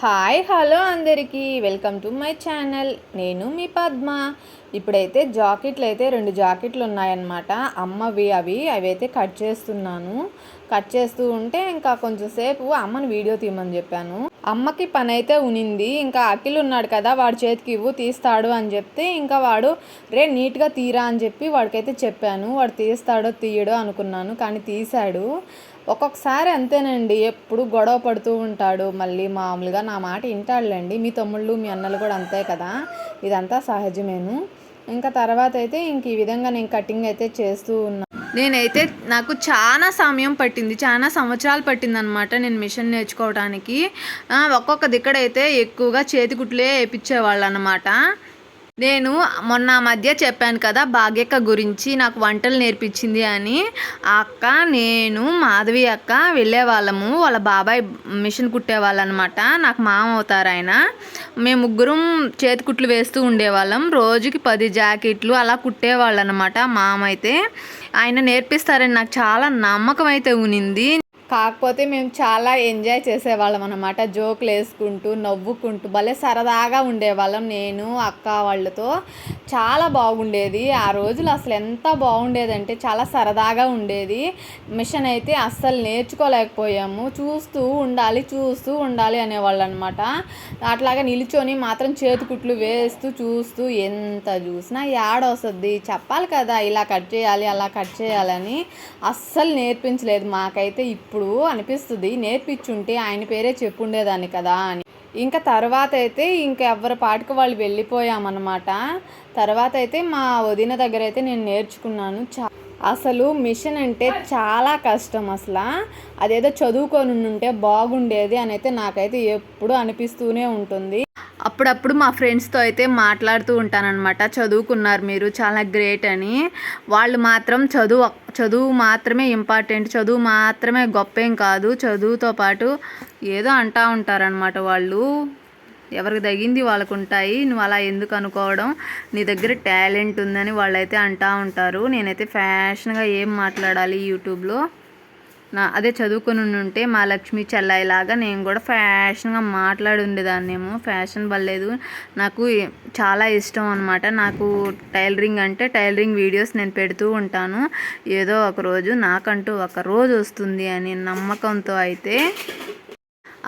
Hi hello అందరికీ. Welcome to my channel. నేను మీ పద్మ. ఇప్పుడైతే జాకెట్లు అయితే రెండు జాకెట్లు ఉన్నాయన్నమాట అమ్మవి అవి అవి అయితే కట్ చేస్తున్నాను. కట్ చేస్తూ ఉంటే ఇంకా కొంచెం సేపు అమ్మని వీడియో తీయమని చెప్పాను. అమ్మకి పని అయితే ఉనింది. ఇంకా అఖిల్ ఉన్నాడు కదా వాడి చేతికి ఇవ్వు తీస్తాడు అని చెప్తే ఇంకా వాడు రే నీట్గా తీరా అని చెప్పి వాడికైతే చెప్పాను. వాడు తీస్తాడో తీయడో అనుకున్నాను కానీ తీశాడు. ఒక్కొక్కసారి అంతేనండి. ఎప్పుడు గొడవ పడుతూ ఉంటాడు. మళ్ళీ మామూలుగా నా మాట వింటాడులేండి. మీ తమ్ముళ్ళు మీ అన్నలు కూడా అంతే కదా. ఇదంతా సహజమేను. ఇంకా తర్వాత అయితే ఇంక ఈ విధంగా నేను కటింగ్ అయితే చేస్తూ ఉన్నా. నేనైతే నాకు చాలా సమయం పట్టింది. చాలా సంవత్సరాలు పట్టింది అనమాట నేను మిషన్ నేర్చుకోవడానికి ఒక్కొక్క దిక్కడైతే ఎక్కువగా చేతికుట్లే వేయించేవాళ్ళు అనమాట నేను మొన్న మధ్య చెప్పాను కదా భాగ్యక్క గురించి నాకు వంటలు నేర్పించింది అని. ఆ అక్క నేను మాధవి అక్క వెళ్ళేవాళ్ళము. వాళ్ళ బాబాయ్ మిషన్ కుట్టేవాళ్ళు అనమాట నాకు మామ అవుతారు ఆయన. మేము ముగ్గురం చేతి కుట్లు వేస్తూ ఉండేవాళ్ళం. రోజుకి పది జాకెట్లు అలా కుట్టేవాళ్ళు అనమాట మామ అయితే. ఆయన నేర్పిస్తారని నాకు చాలా నమ్మకం అయితే ఉనింది. కాకపోతే మేము చాలా ఎంజాయ్ చేసేవాళ్ళం అనమాట జోకులు వేసుకుంటూ నవ్వుకుంటూ భలే సరదాగా ఉండేవాళ్ళం నేను అక్క వాళ్ళతో. చాలా బాగుండేది. ఆ రోజులు అసలు ఎంత బాగుండేదంటే చాలా సరదాగా ఉండేది. మిషన్ అయితే అస్సలు నేర్చుకోలేకపోయాము. చూస్తూ ఉండాలి చూస్తూ ఉండాలి అనేవాళ్ళు అనమాట అట్లాగా నిల్చొని మాత్రం చేతికుట్లు వేస్తూ చూస్తూ ఎంత చూసినా యాడ వస్తుంది చెప్పాలి కదా ఇలా కట్ చేయాలి అలా కట్ చేయాలని. అస్సలు నేర్పించలేదు మాకైతే ఇప్పుడు. అనిపిస్తుంది నేర్పించుంటే ఆయన పేరే చెప్పుండేదాన్ని కదా అని. ఇంకా తర్వాత అయితే ఇంకా ఎవరి పాటికి వాళ్ళు వెళ్ళిపోయామన్నమాట. తర్వాత అయితే మా వదిన దగ్గర అయితే నేను నేర్చుకున్నాను. చా అసలు మిషన్ అంటే చాలా కష్టం అసలు. అదేదో చదువుకొని ఉంటే బాగుండేది అని అయితే నాకైతే ఎప్పుడు అనిపిస్తూనే ఉంటుంది. అప్పుడప్పుడు మా ఫ్రెండ్స్తో అయితే మాట్లాడుతూ ఉంటానన్నమాట. చదువుకున్నారు మీరు చాలా గ్రేట్ అని. వాళ్ళు మాత్రం చదువు చదువు మాత్రమే ఇంపార్టెంట్ చదువు మాత్రమే గొప్పేం కాదు. చదువుతో పాటు ఏదో అంటూ ఉంటారనమాట వాళ్ళు. ఎవరికి తగింది వాళ్ళకు ఉంటాయి. నువ్వు అలా ఎందుకు అనుకోవడం? నీ దగ్గర టాలెంట్ ఉందని వాళ్ళైతే అంటూ ఉంటారు. నేనైతే ఫ్యాషన్గా ఏం మాట్లాడాలి యూట్యూబ్లో? నా అదే చదువుకుని ఉంటే మా లక్ష్మి చెల్లాయిలాగా నేను కూడా ఫ్యాషన్గా మాట్లాడి ఉండేదాన్నేమో ఫ్యాషన్ పర్లేదు నాకు చాలా ఇష్టం అనమాట నాకు టైలరింగ్ అంటే టైలరింగ్ వీడియోస్ నేను పెడుతూ ఉంటాను. ఏదో ఒక రోజు నాకంటూ ఒక రోజు వస్తుంది అని నమ్మకంతో అయితే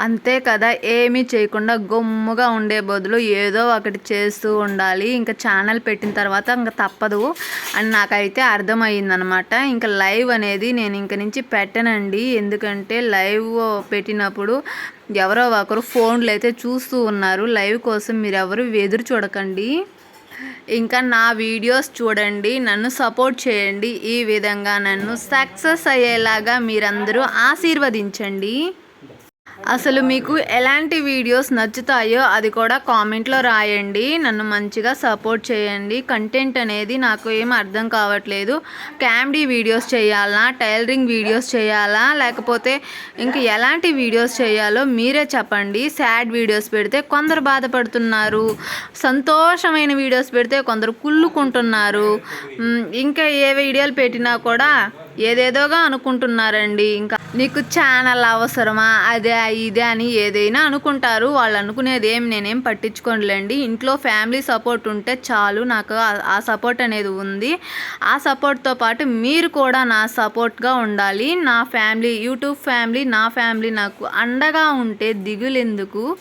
అంతే కదా ఏమీ చేయకుండా గమ్ముగా ఉండే బదులు ఏదో ఒకటి చేస్తూ ఉండాలి. ఇంకా ఛానల్ పెట్టిన తర్వాత ఇంకా తప్పదు అని నాకైతే అర్థమయ్యిందనమాట. ఇంకా లైవ్ అనేది నేను ఇంక నుంచి పెట్టనండి. ఎందుకంటే లైవ్ పెట్టినప్పుడు ఎవరో ఒకరు ఫోన్లు అయితే చూస్తూ ఉన్నారు. లైవ్ కోసం మీరు ఎవరు ఎదురు చూడకండి. ఇంకా నా వీడియోస్ చూడండి నన్ను సపోర్ట్ చేయండి. ఈ విధంగా నన్ను సక్సెస్ అయ్యేలాగా మీరందరూ ఆశీర్వదించండి. అసలు మీకు ఎలాంటి వీడియోస్ నచ్చుతాయో అది కూడా కామెంట్లో రాయండి. నన్ను మంచిగా సపోర్ట్ చేయండి. కంటెంట్ అనేది నాకు ఏం అర్థం కావట్లేదు. క్యామ్డీ వీడియోస్ చేయాలా? టైలరింగ్ వీడియోస్ చేయాలా? లేకపోతే ఇంకా ఎలాంటి వీడియోస్ చేయాలో మీరే చెప్పండి. సాడ్ వీడియోస్ పెడితే కొందరు బాధపడుతున్నారు. సంతోషమైన వీడియోస్ పెడితే కొందరు కుళ్ళుకుంటున్నారు. ఇంకా ఏ వీడియోలు పెట్టినా కూడా ఏదేదోగా అనుకుంటున్నారండి. ఇంకా నీకు ఛానల్ అవసరమా? అదే ఇదే అని ఏదైనా అనుకుంటారు. వాళ్ళు అనుకునేది ఏం నేనేం పట్టించుకోనులేండి. ఇంట్లో ఫ్యామిలీ సపోర్ట్ ఉంటే చాలు. నాకు ఆ- సపోర్ట్ అనేది ఉంది. ఆ సపోర్ట్తో పాటు మీరు కూడా నా సపోర్ట్గా ఉండాలి. నా ఫ్యామిలీ యూట్యూబ్ ఫ్యామిలీ నా ఫ్యామిలీ నాకు అండగా ఉంటే దిగులెందుకు?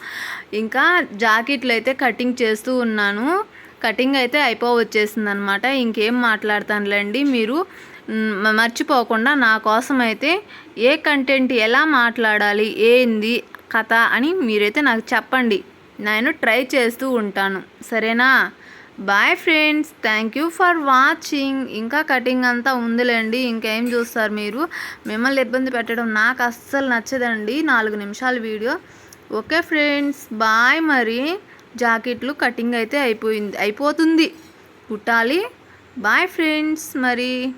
ఇంకా జాకెట్లు అయితే కటింగ్ చేస్తూ ఉన్నాను. కటింగ్ అయితే అయిపో వచ్చేసింది అనమాట ఇంకేం మాట్లాడతానులేండి. మీరు మర్చిపోకుండా నా కోసం అయితే ఏ కంటెంట్ ఎలా మాట్లాడాలి ఏంది కథ అని మీరైతే నాకు చెప్పండి. నేను ట్రై చేస్తూ ఉంటాను. సరేనా? Bye friends. Thank you for watching. ఇంకా కటింగ్ అంతా ఉందిలేండి. ఇంకేం చూస్తారు మీరు? మిమ్మల్ని ఇబ్బంది పెట్టడం నాకు అస్సలు నచ్చదండి. నాలుగు నిమిషాల వీడియో. Okay friends. బాయ్ మరి. జాకెట్లు కటింగ్ అయితే అయిపోయింది అయిపోతుంది. కుట్టాలి. బాయ్ ఫ్రెండ్స్ మరి.